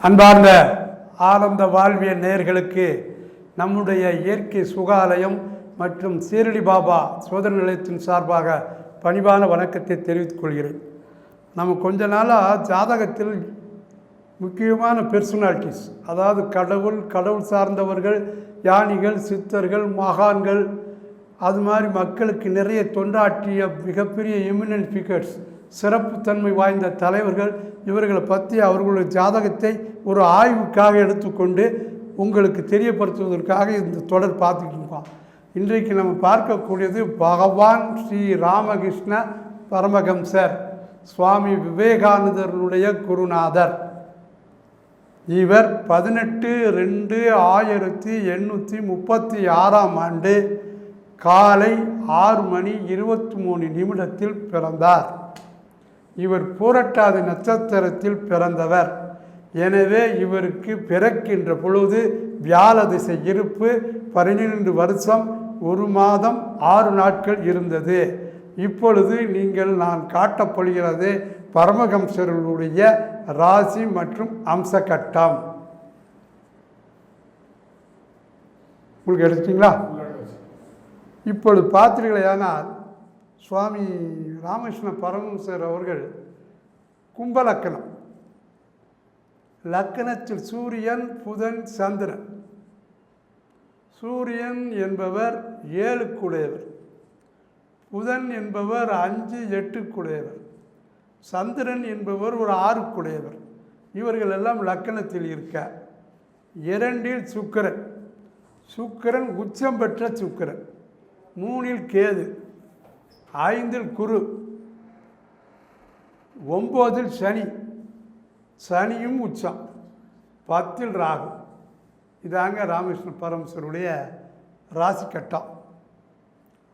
அன்பார்ந்த ஆனந்த வாழ்வியல் நேயர்களுக்கு நம்முடைய இயற்கை சுகாலயம் மற்றும் சீரடி பாபா சோதனை நிலையத்தின் சார்பாக பணிவான வணக்கத்தை தெரிவித்துக் கொள்கிறேன். நம்ம கொஞ்ச நாளாக ஜாதகத்தில் முக்கியமான பெர்சனாலிட்டிஸ் அதாவது கடவுள் கடவுள் சார்ந்தவர்கள் யானிகள் சித்தர்கள் மகான்கள் அது மாதிரி மக்களுக்கு நிறைய தொண்டாற்றிய மிகப்பெரிய எமினன்ட் ஃபிகர்ஸ் சிறப்புத்தன்மை வாய்ந்த தலைவர்கள் இவர்களை பற்றி அவர்களுடைய ஜாதகத்தை ஒரு ஆய்வுக்காக எடுத்துக்கொண்டு உங்களுக்கு தெரியப்படுத்துவதற்காக இந்த தொடர் பார்த்துக்கிட்டு இருக்கோம் இன்றைக்கு நம்ம பார்க்கக்கூடியது பகவான் ஸ்ரீ ராமகிருஷ்ண பரமஹம்சர் சுவாமி விவேகானந்தருடைய குருநாதர். இவர் பதினெட்டு ரெண்டு ஆயிரத்தி எண்ணூற்றி முப்பத்தி ஆறாம் ஆண்டு காலை ஆறு மணி இருபத்தி மூணு நிமிடத்தில் பிறந்தார். இவர் பூரட்டாதி நட்சத்திரத்தில் பிறந்தவர். எனவே இவருக்கு பிறக்கின்ற பொழுது வியாழ திசை இருப்பு பன்னிரெண்டு வருஷம் ஒரு மாதம் ஆறு நாட்கள் இருந்தது. இப்பொழுது நீங்கள் நான் காட்டப்படுகிறது பரமஹம்சர்களுடைய ராசி மற்றும் அம்சகட்டம். உங்களுக்கு எடுத்துட்டீங்களா? இப்பொழுது பார்த்தீர்களேயானால் சுவாமி ராமகிருஷ்ண பரமஹம்சர் அவர்கள் கும்பலக்கணம். லக்கணத்தில் சூரியன் புதன் சந்திரன். சூரியன் என்பவர் ஏழுக்குடையவர். புதன் என்பவர் அஞ்சு எட்டுக்குடையவர். சந்திரன் என்பவர் ஒரு ஆறுக்குடையவர். இவர்கள் எல்லாம் லக்கணத்தில் இருக்க. இரண்டில் சுக்கரன். சுக்கிரன் உச்சம் பெற்ற சுக்கரன். மூணில் கேது. ஐந்தில் குரு ஒம்போதில் சனி சனியும் உச்சம் பத்தில் ராகு. இதாங்க ராமகிருஷ்ண பரமசருடைய ராசி கட்டம்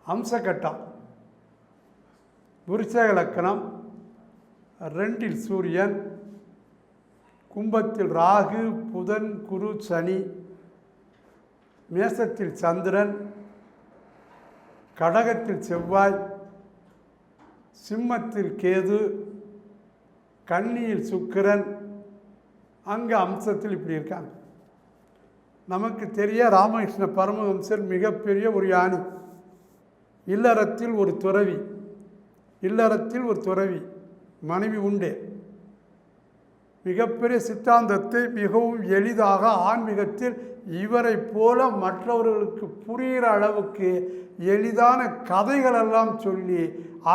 அம்ச கட்டம் விருச்சக லக்கணம் ரெண்டில் சூரியன் கும்பத்தில் ராகு புதன் குரு சனி மேசத்தில் சந்திரன் கடகத்தில் செவ்வாய் சிம்மத்தில் கேது கன்னியில் சுக்கிரன் அங்கே அம்சத்தில் இப்படி இருக்காங்க. நமக்கு தெரிய ராமகிருஷ்ண பரமஹம்சர் மிகப்பெரிய ஒரு யானை இல்லறத்தில் ஒரு துறவி. இல்லறத்தில் ஒரு துறவி. மனைவி உண்டு. மிகப்பெரிய சித்தாந்தத்தை மிகவும் எளிதாக ஆன்மீகத்தில் இவரை போல மற்றவர்களுக்கு புரிகிற அளவுக்கு எளிதான கதைகளெல்லாம் சொல்லி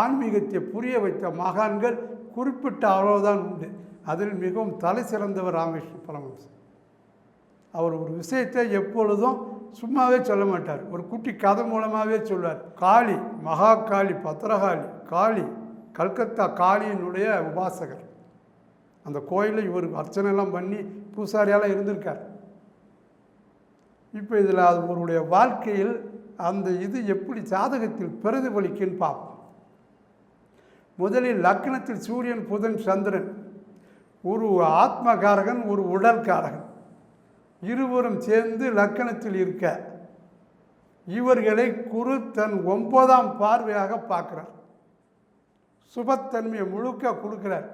ஆன்மீகத்தை புரிய வைத்த மகான்கள் குறிப்பிட்ட அளவுதான் உண்டு. அதில் மிகவும் தலை சிறந்தவர் ராமகிருஷ்ண பரமஹம்சர். அவர் ஒரு விஷயத்தை எப்பொழுதும் சும்மாவே சொல்ல மாட்டார். ஒரு குட்டி கதை மூலமாகவே சொல்வார். காளி மகா காளி பத்திரகாளி காளி கல்கத்தா காளியினுடைய உபாசகர். அந்த கோயிலில் இவர் அர்ச்சனைலாம் பண்ணி பூசாரியால் இருந்திருக்கார். இப்போ இதில் அவருடைய வாழ்க்கையில் அந்த இது எப்படி ஜாதகத்தில் பிரதிபலிக்குன்னு பார்ப்போம். முதலில் லக்னத்தில் சூரியன் புதன் சந்திரன். ஒரு ஆத்மகாரகன் ஒரு உடல்காரகன் இருவரும் சேர்ந்து லக்கணத்தில் இருக்க இவர்களை குரு தன் ஒன்பதாம் பார்வையாக பார்க்குறார். சுபத்தன்மையை முழுக்க கொடுக்குறார்.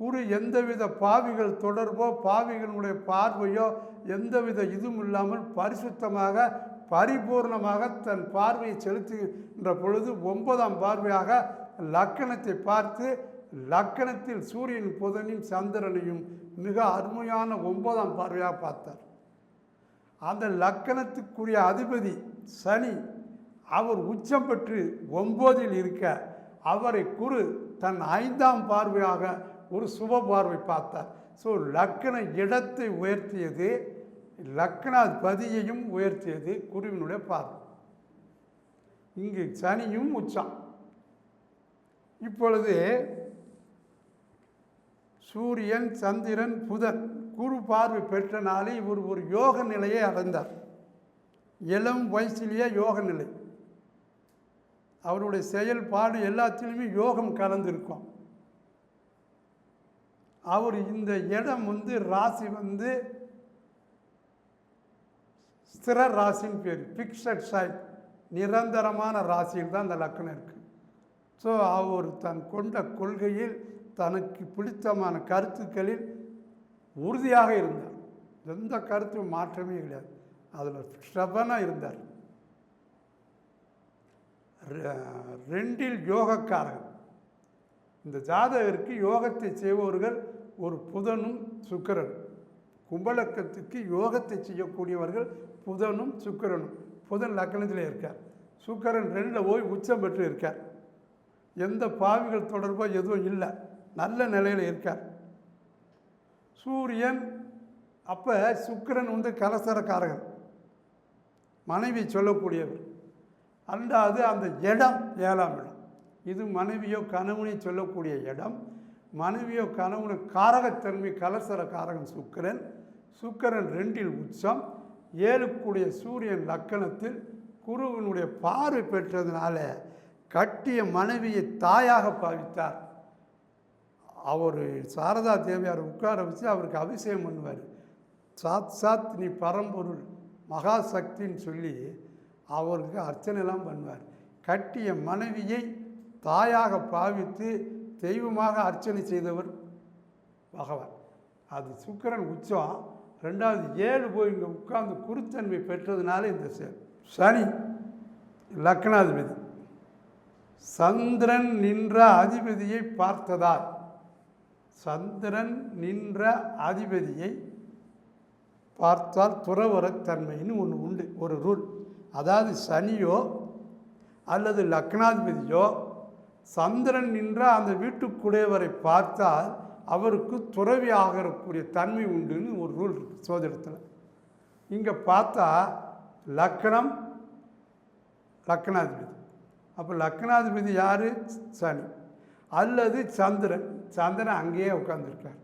குரு எந்தவித பாவிகள் தொடர்போ பாவிகளுடைய பார்வையோ எந்தவித இதுவும் இல்லாமல் பரிசுத்தமாக பரிபூர்ணமாக தன் பார்வையை செலுத்துகின்ற பொழுது ஒன்பதாம் பார்வையாக லக்கணத்தை பார்த்து லக்கணத்தில் சூரியன் புதனையும் சந்திரனையும் மிக அருமையான ஒன்பதாம் பார்வையாக பார்த்தார். அந்த லக்கணத்துக்குரிய அதிபதி சனி அவர் உச்சம் பெற்று ஒம்போதில் இருக்க அவரை குரு தன் ஐந்தாம் பார்வையாக ஒரு சுப பார்வை பார்த்தார். ஸோ லக்கண இடத்தை உயர்த்தியது லக்னாதிபதியையும் உயர்த்தியது குருவினுடைய பார்வை. இங்கு சனியும் உச்சம். இப்பொழுது சூரியன் சந்திரன் புதன் குரு பார்வை பெற்ற நாளே இவர் ஒரு யோக நிலையை அடைந்தார். இளம் வயசிலேயே யோக நிலை. அவருடைய செயல்பாடு எல்லாத்திலுமே யோகம் கலந்திருக்கும். அவர் இந்த இடம் வந்து ராசி வந்து ஸ்திர ராசின்னு பேர். ஃபிக்ஸட் சைட் நிரந்தரமான ராசியில் தான் அந்த லக்கணம் இருக்குது ஸோ அவர் தன் கொண்ட கொள்கையில் தனக்கு பிடித்தமான கருத்துக்களில் உறுதியாக இருந்தார். எந்த கருத்தும் மாற்றமே கிடையாது. அதில் ஸ்டபனாக இருந்தார். ரெண்டில் யோகக்காரன் இந்த ஜாதகருக்கு யோகத்தை செய்பவர்கள் ஒரு புதனும் சுக்கரன் கும்பலக்கத்துக்கு யோகத்தை செய்யக்கூடியவர்கள் புதனும் சுக்கரனும். புதன் லக்கணத்தில் இருக்கார். சுக்கரன் ரெண்டில் போய் உச்சம் பெற்று இருக்கார். எந்த பாவிகள் தொடர்போ எதுவும் இல்லை. நல்ல நிலையில் இருக்கார். சூரியன் அப்போ சுக்கரன் வந்து கலசரக்காரகன். மனைவி சொல்லக்கூடியவர். அண்டாவது அந்த இடம் ஏழாம் இடம். இது மனைவியோ கணவனை சொல்லக்கூடிய இடம். மனைவியோ கணவனு காரகத்தன்மை கலசர காரகன் சுக்கிரன். சுக்கிரன் ரெண்டில் உச்சம். ஏழுக்குடைய சூரியன் லக்கணத்தில் குருவினுடைய பார்வை பெற்றதுனால கட்டிய மனைவியை தாயாக பாவித்தார். அவர் சாரதா தேவியார் உட்கார வச்சு அவருக்கு அபிஷேகம் பண்ணுவார். சாத் சாத் நீ பரம்பொருள் மகாசக்தின்னு சொல்லி அவருக்கு அர்ச்சனைலாம் பண்ணுவார். கட்டிய மனைவியை தாயாக பாவித்து தெய்வமாக அர்ச்சனை செய்தவர் பகவான். அது சுக்கிரன் உச்சம். ரெண்டாவது ஏழு போய் இங்கே உட்கார்ந்து குருத்தன்மை பெற்றதுனால இந்த ச- சனி லக்னாதிபதி. சந்திரன் நின்ற அதிபதியை பார்த்ததால் சந்திரன் நின்ற அதிபதியை பார்த்தால் துறவரத்தன்மைன்னு ஒன்று உண்டு ஒரு ரூல் அதாவது சனியோ அல்லது லக்னாதிபதியோ சந்திரன் நின்ற அந்த வீட்டுக்குடையவரை பார்த்தால் அவருக்கு துறவி ஆகக்கூடிய தன்மை உண்டுன்னு ஒரு ரூல் இருக்குது சோதிடத்தில். இங்கே பார்த்தா லக்னம் லக்னாதிபதி அப்போ லக்னாதிபதி யார்? சனி. அல்லது சந்திரன். சந்திரன் அங்கேயே உட்காந்துருக்கார்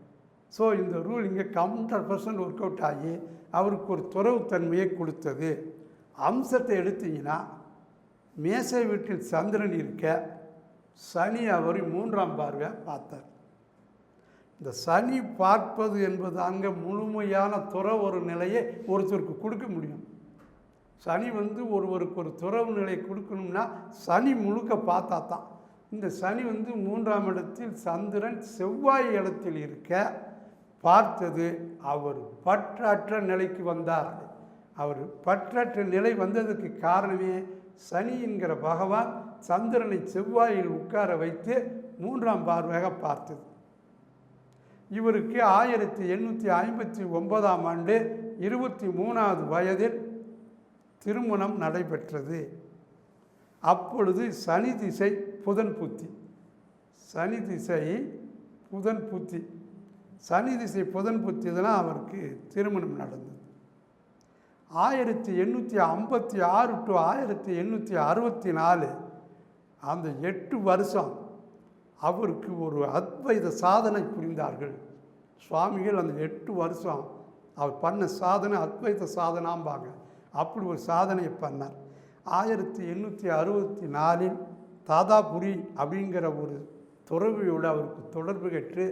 ஸோ இந்த ரூல் இங்கே கவுண்டர் பர்சன்ட் ஒர்க் அவுட் ஆகி அவருக்கு ஒரு துறவுத்தன்மையை கொடுத்தது. அம்சத்தை எடுத்தீங்கன்னா மேசை வீட்டில் சந்திரன் இருக்க சனி அவரை மூன்றாம் பார்வையாக பார்த்தார். இந்த சனி பார்ப்பது என்பது அங்கே முழுமையான துறவு ஒரு நிலையை ஒருத்தருக்கு கொடுக்க முடியும். சனி வந்து ஒருவருக்கு ஒரு துறவு நிலை கொடுக்கணும்னா சனி முழுக்க பார்த்தா தான். இந்த சனி வந்து மூன்றாம் இடத்தில் சந்திரன் செவ்வாய் இடத்தில் இருக்க பார்த்தது அவர் பற்றற்ற நிலைக்கு வந்தார். அவர் பற்றற்ற நிலை வந்ததுக்கு காரணமே சனி என்கிற பகவான் சந்திரனை செவ்வாயில் உட்கார வைத்து மூன்றாம் பார்வையாக பார்த்தது. இவருக்கு ஆயிரத்தி எண்ணூற்றி ஐம்பத்தி ஒன்பதாம் ஆண்டு இருபத்தி மூணாவது வயதில் திருமணம் நடைபெற்றது. அப்பொழுது சனி திசை புதன் புத்தி. சனி திசை புதன் புத்தி. சனி திசை புதன் புத்தி தான் அவருக்கு திருமணம் நடந்தது. ஆயிரத்தி எண்ணூற்றி ஐம்பத்தி ஆறு டு ஆயிரத்தி எண்ணூற்றி அறுபத்தி நாலு அந்த எட்டு வருஷம் அவருக்கு ஒரு அத்வைத சாதனை புரிந்தார்கள். சுவாமிகள் அந்த எட்டு வருஷம் அவர் பண்ண சாதனை அத்வைத சாதனாம்பாங்க. அப்படி ஒரு சாதனையை பண்ணார். ஆயிரத்தி எண்ணூற்றி அறுபத்தி நாலில் தாதாபுரி அப்படிங்கிற ஒரு துறவியோடு அவருக்கு தொடர்பு கற்று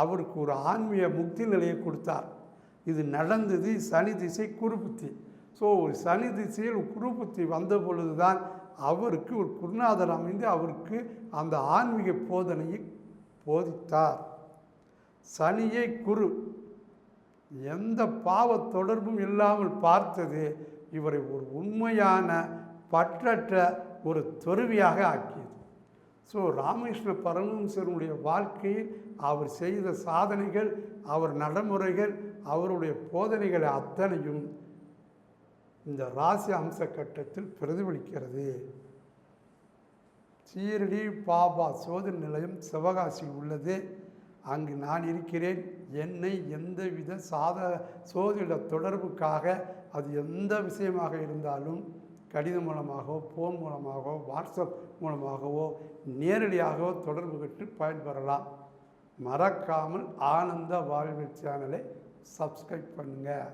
அவருக்கு ஒரு ஆன்மீக முக்தி நிலையை கொடுத்தார். இது நடந்தது சனி திசை குருபுத்தி. ஸோ ஒரு சனி திசையில் குருபுத்தி வந்த பொழுதுதான் அவருக்கு ஒரு குருநாதர் அமைந்து அவருக்கு அந்த ஆன்மீக போதனையை போதித்தார். சனியை குரு. எந்த பாவ தொடர்பும் இல்லாமல் பார்த்தது இவரை ஒரு உண்மையான பற்றற்ற ஒரு துறவியாக ஆக்கியது. ஸோ ராமகிருஷ்ண பரமஹம்சருடைய வாழ்க்கையில் அவர் செய்த சாதனைகள் அவர் நடைமுறைகள் அவருடைய போதனைகள் அத்தனையும் இந்த ராசி அம்ச கட்டத்தில் பிரதிபலிக்கிறது. சீரடி பாபா சோதனை நிலையம் சிவகாசி உள்ளது. அங்கு நான் இருக்கிறேன். என்னை எந்தவித சாத சோதிட தொடர்புக்காக அது எந்த விஷயமாக இருந்தாலும் கடிதம் மூலமாகவோ ஃபோன் மூலமாகவோ வாட்ஸ்அப் மூலமாகவோ நேரடியாகவோ தொடர்பு கட்டு பயன்பெறலாம். மறக்காமல் ஆனந்த வாழ்வு சேனலை சப்ஸ்கிரைப் பண்ணுங்கள்